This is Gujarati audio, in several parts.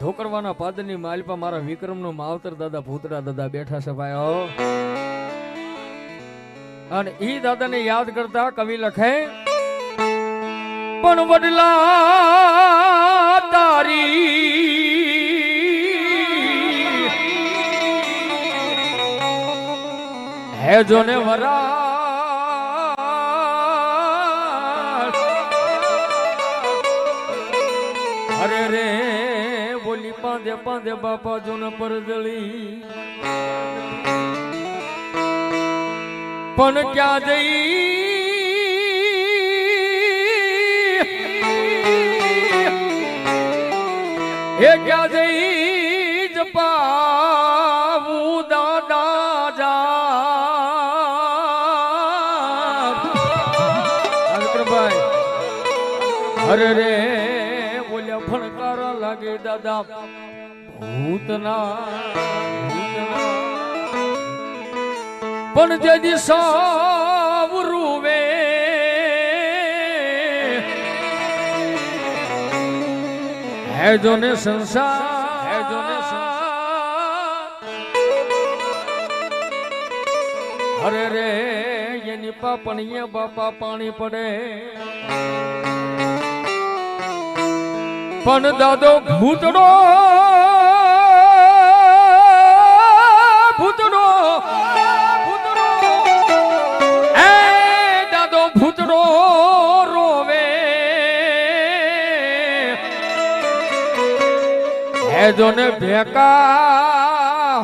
ઢોકરવાના પાદરની માલપા મારા વિક્રમનું માવતર દાદા, ભૂતડા દાદા બેઠા છે ભાઈ, હો. અને ઈ દાદાને યાદ કરતા કવિ લખે, પણ વડલા તારી, હે જોને વરા પાંદે પાંદે બાપા જોન પરજળી પણ ક્યાં જઈ? એ ક્યાં જઈ? જપાવું દાદા જા. અરે રે. લાગે દાદા? ભૂતના પણ જે દિશા રૂવે હે જોને સંસાર, હે જોને સંસાર. અરે રે, એની પાપણીએ બાપા પાણી પડે. પણ દાદો ભૂતડો ભૂતડો એ દાદો ભૂતડો રોવે. હે જોને ભેકા.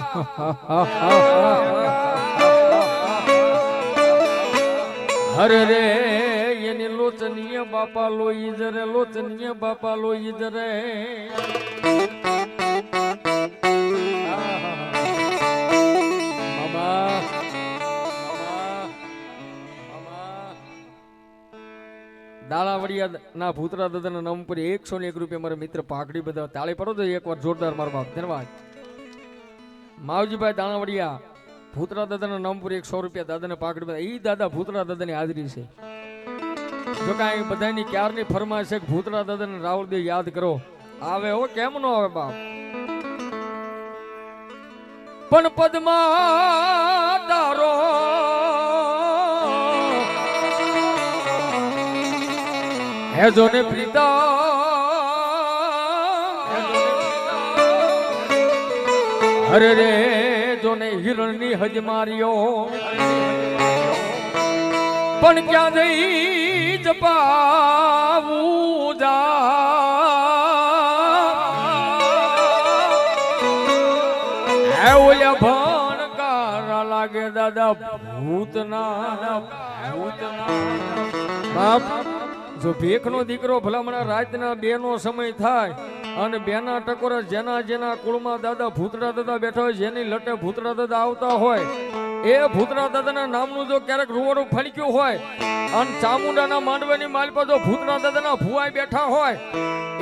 હરે રે. બાપા લોઈ જરે લોચનીય બાપા લોઈ જરે. ના ભૂતરા દાદાના નામ પર એકસો ને એક રૂપિયા મારા મિત્ર પાકડી બધા તાળી પડો તો એકવાર જોરદાર મારો બાપ. ધન્યવાદ. માવજીભાઈ દાણાવડિયા ભૂતરા દાદાના નામ પર એકસો રૂપિયા દાદાને પાકડી બધા. ઈ દાદા ભૂતરા દાદાની હાજરી છે. જો કાંઈ બધાની ક્યારની ફરમાઈશ છે કે ભૂતરા દાદાને રાહુલ દે યાદ કરો. આવે હો, કેમ નો આવે બાપ? પણ પદ્મા તારો હે હે જોને પ્રીતા. અરે રે જોને હિરણની હજ માર્યો. પણ ક્યાં જઈ જા ભણકારા લાગે દાદા ભૂતના ભૂતના બાપ, જો ભેખનો દીકરો ભલામણા રાતના બે નો સમય થાય અને બેના ટકોરા જેના જેના કુળમાં દાદા ભૂતરા દાદા બેઠા હોય, જેની લટે ભૂતરા દાદા આવતા હોય એ ભૂતરા દાદાના નામનું જો ક્યારેક રૂવાડું ફણક્યું હોય, અને ચામુંડાના માંડવાની માલપા જો ભૂતરા દાદાના ભુવાઈ બેઠા હોય,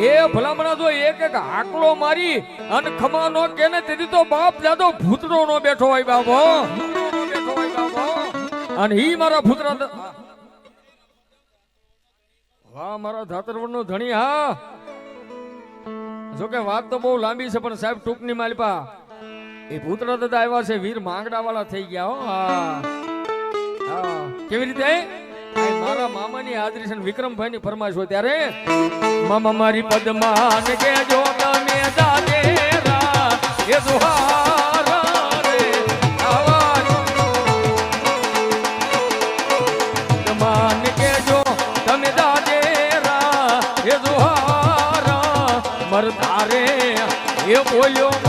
એ ભલામણા જો એક એક આકલો મારી, અને ખમા નો કે ને તેથી તો બાપ દાદો ભૂતરો નો બેઠો હોય બાબો. નો અને ઈ મારા ભૂતરા વાહ, મારા ધાતરવડ ધણી, હા. જોકે વાત તો બહુ લાંબી છે, પણ સાહેબ ટૂંકની માલપા. એ પુત્ર દાદા આવ્યા છે, વીર માંગડા વાળા થઈ ગયા હો. હા. કેવી રીતે? મારા મારા મામાની હાજરી છે વિક્રમભાઈ ની ફરમાશ હોય ત્યારે, મામા મારી પદ્માન કે જો તમે દાદે રા, એ સુહારા રે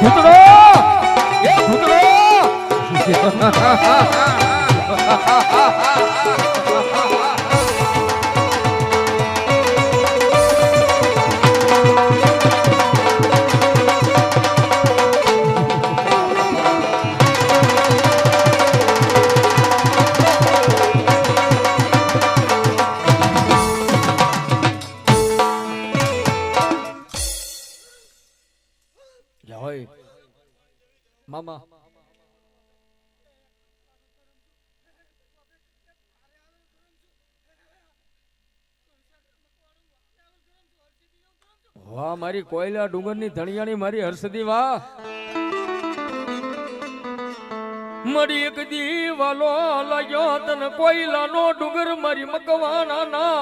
ભૂતડો! એ ભૂતડો! જા મામા વાહ મારી કોયલા ડુંગરની ધણિયાણી મારી હર્ષદી વાહ મારી એક દીવાલો લાગ્યો તને કોયલાનો ડુંગર મારી મકવાના ના.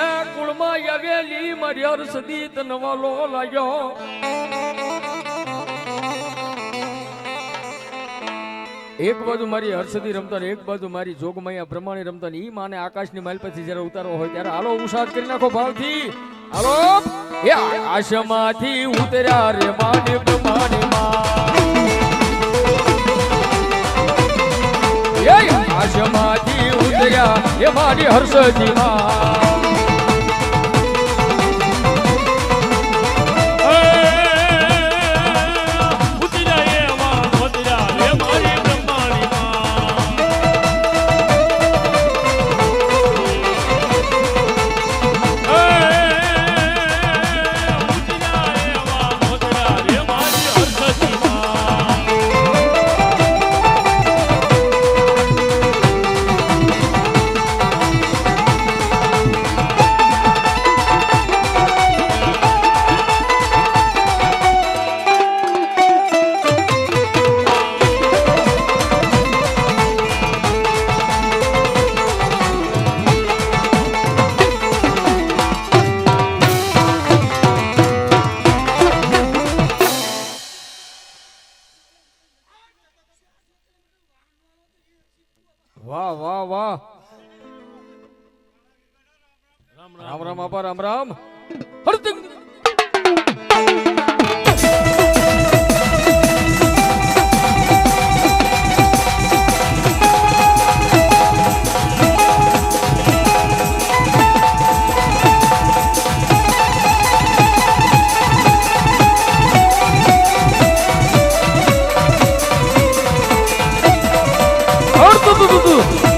એ કુળમાં આવેલી મારી હર્ષદી તને વાલો લાગ્યો એક બાજુ મારી હર્ષદી રમતા એક બાજુ મારી જોગમૈયા પ્રમાણે રમતા ઈ માને આકાશની માલ પછી જયારે ઉતારો હોય ત્યારે હાલો ઉષાદ કરી નાખો ભાવથી. હાલો? આશમાંથી ઉતર્યા રે માને પ્રમાણે માં આશમાંથી ઉતર્યા એ મારી હર્ષદી માં રામ રામ આપા રામ રામ હરતિંગ. હરતુતુતુતુ.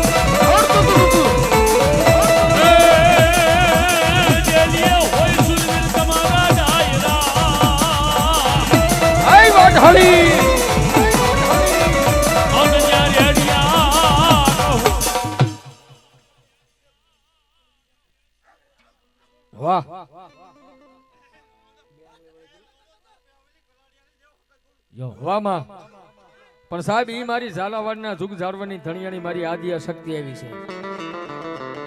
વાહ પણ સાહેબ એ મારી ઝાલાવાડના જુગ ઝાડવાની ધણિયાની મારી આદિ શક્તિ આવી છે.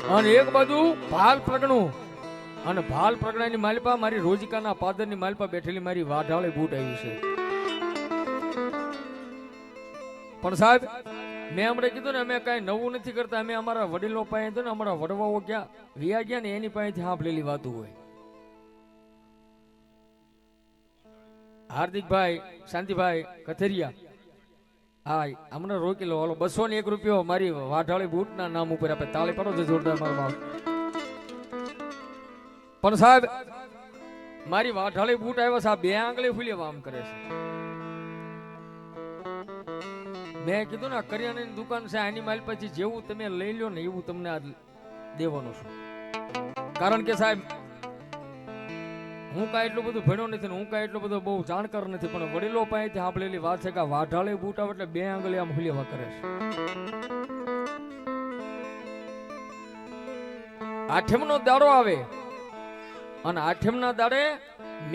અને એક બાજુ ભાલ પ્રગણું. અને ભાલ પ્રગણાની માલપા મારી રોજિકાના પાદરની માલપા બેઠેલી મારી વાઢાળે બૂટ આવી છે. પણ સાહેબ, મેં હમણાં કીધું ને, અમે કાંઈ નવું નથી કરતા. અમે અમારા વડીલો પાસે ને અમારા વડવાઓ ક્યાં વિયા ગયા ને એની પાસેથી સાંભળેલી વાતો હોય. હાર્દિકભાઈ, શાંતિભાઈ, કથેરિયા. હા હમણાં રોકી લો હાલો બસો ને એક રૂપિયો. મારી વાઢાળી બૂટના નામ ઉપર આપે. તાળી પડો છો જોરદાર મારો બાપ. પણ સાહેબ, મારી વાઢાળી બૂટ આવ્યો સાહેબ બે આંગળી ફૂલી આમ કરે છે. મેં કીધું ને કરિયાણાની દુકાન છે, આની માલ પછી જેવું તમે લઈ લો ને એવું તમને આ દેવાનું છું. કારણ કે સાહેબ હું કાંઈ એટલું બધું ભણ્યો નથી હું કાંઈ એટલો બધો બહુ જાણકાર નથી, પણ વડીલો પાસેથી સાંભળેલી વાત છે કે વાઢાળે બૂટ એટલે બે આંગળી આમ હુલેવા કરે છે. આઠમનો દાડો આવે અને આઠમના દાડે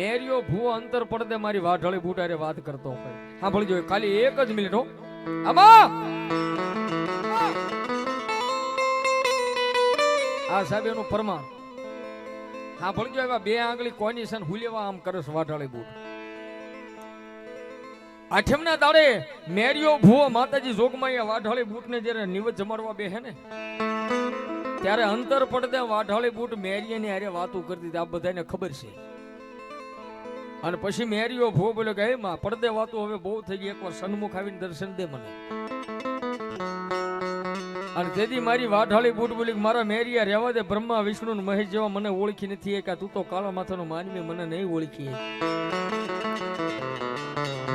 મેરિયો ભૂ અંતર પડદે મારી વાઢાળી બૂટ હારે વાત કરતો હોય. સાંભળજો ખાલી એક જ મિનિટ હો. આમાં આ સાહેબ એનું પ્રમાણ હા એવા બે આંગળી કોની સન હુલેવા આમ કરસ વાઢાળી બૂટ. આઠમના દાડે મેરિયો ભૂવો માતાજી જોગમાયા વાઢાળી બૂટને જ્યારે નિવત જમાડવા બેહે ને, ત્યારે અંતર પડદે વાઢાળી બૂટ મેરિયાની હારે વાતો કરતી આ બધાને ખબર છે. અને પછી મેરિયો ભૂવો બોલ્યો કે, હે માં, પડદે વાતો હવે બહુ થઈ ગઈ. એકવાર સન્મુખ આવીને દર્શન દે મને. અને તેથી મારી વાઢાળી બૂટ બોલી મારા મેરિયા રહેવા દે બ્રહ્મા વિષ્ણુ મહેશ જેવા મને ઓળખી નથી એકા. તું તો કાળા માથાનો માનવી, મને નહીં ઓળખી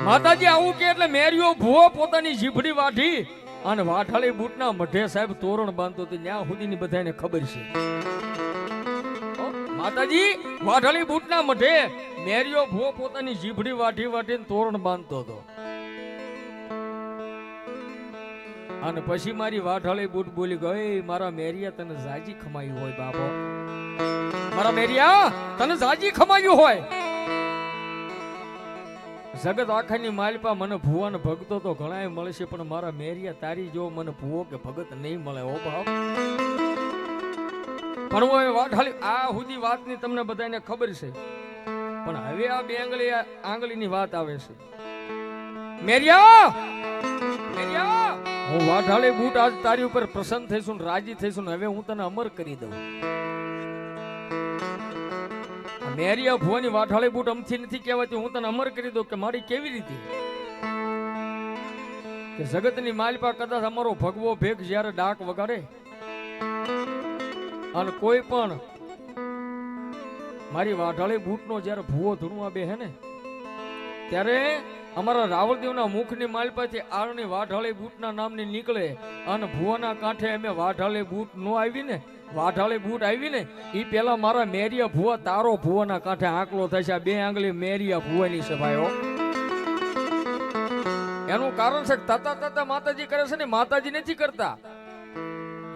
માતાજી, આવું કે એટલે મેરિયો ભૂવો પોતાની જીભડી વાઢી અને વાઢાળી બૂટના મઢે સાહેબ તોરણ બાંધતો હતો. ત્યાં સુધીની બધાને ખબર છે. માતાજી, વાઢાળી બૂટના મઢે મેરિયો ભૂવો પોતાની જીભડી વાઢી વાઢીને તોરણ બાંધતો હતો. અને પછી મારી વાઢાળી બૂટ બોલી ગઈ, મારા મેરિયા, તને જાજી ખમાયું હોય, બાપો. મારા મેરિયા, તને જાજી ખમાયું હોય. જગત આખાની માલપા મને ભુવાને ભગતો તો ઘણાય મળશે, પણ મારા મેરિયા તારી જો મને ભુવો કે ભગત નહીં મળે ઓ બાપ. પણ હું વાઢાળી, આ સુધી વાતની તમને બધાને ખબર છે. પણ હવે આ બે આંગળી આંગળીની વાત આવે છે. મેરિયા હું વાઢાળી બૂટ આજ તારી ઉપર પ્રસન્ન થઈશું રાજી થઈશું હવે હું તને અમર કરી દઉં. મેરિયા ભુવાની વાઢાળી બૂટ અમથી નથી કહેવાતી. હું તને અમર કરી દઉં કે મારી કેવી રીતે? કે જગતની માલપા કદાચ અમારો ભગવો ભેગ જ્યારે ડાક વગાડે અને કોઈ પણ મારી વાઢાળી બૂટનો જ્યારે ભૂવો ધૂણવા બેહે ને, ત્યારે અમારા રાવળદેવના મુખની માલપાથી આરણી વાઢાળી બૂટના નામની નીકળે અને ભુવાના કાંઠે અમે વાઢાળી બૂટ નો આવી ને વાઢાળી બૂટ આવી ને એ પેલા મારા મેરિયા ભુવા, તારો ભુવાના કાંઠે આંકલો થશે. બે આંગળી મેરિયા ભુવાની છે ભાઈઓ એનું કારણ છે તાતા તાતા માતાજી કરે છે ને, માતાજી નથી કરતા.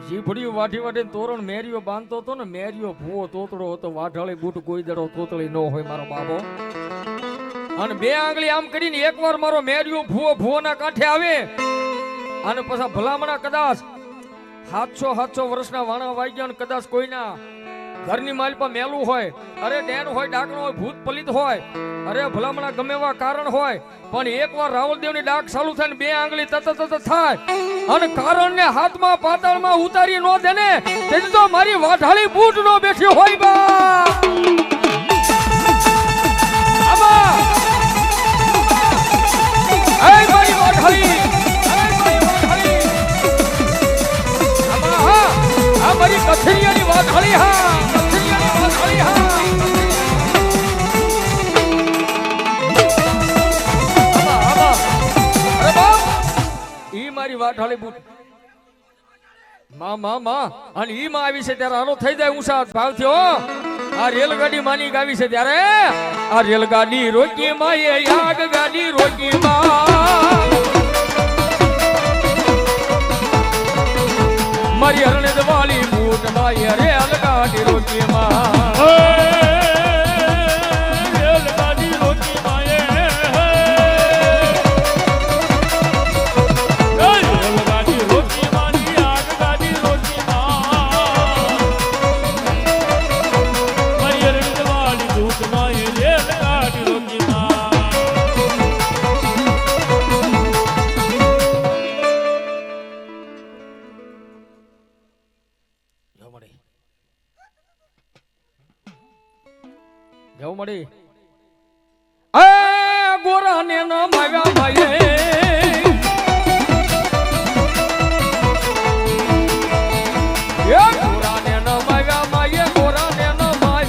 જીભડીઓ વાઢી વાઢીને તોરણ મેરિયો બાંધતો હતો ને, મેરિયો ભૂવો તોતડો હતો, વાઢાળી બૂટ કોઈ દડો તોતળી ન હોય મારો બાબો. અને બે આંગળી આમ કરીને એકવાર મારો મેરિયો ભૂવો ભૂવોના કાંઠે આવે અને પછી ભલામણા કદાચ સાતસો સાતસો વર્ષના વાણા વાગ્યા ને કદાચ કોઈના ઘરની માલપા મેલું હોય, અરે ડેન હોય, ડાકણો હોય, ભૂત પલિત હોય, અરે ભલામણા ગમે એવા કારણ હોય, પણ એકવાર રાવલદેવની ડાક ચાલુ થાય ને બે આંગળી તત તત થાય અને કારણને હાથમાં પાતાળમાં ઉતારી ન દે ને તેથી તો મારી વાઢાળી બૂટ નો બેઠી હોય બા. આમાં મારી થઈ જાય ઊંચા ભાવ થયો આ રેલગાડી માની આવી છે ત્યારે. આ રેલગાડી રોકી માં રોકી મારી હરણે દવાલી બૂટમાં મળી. ગોરા ને માવ્યા ભાઈ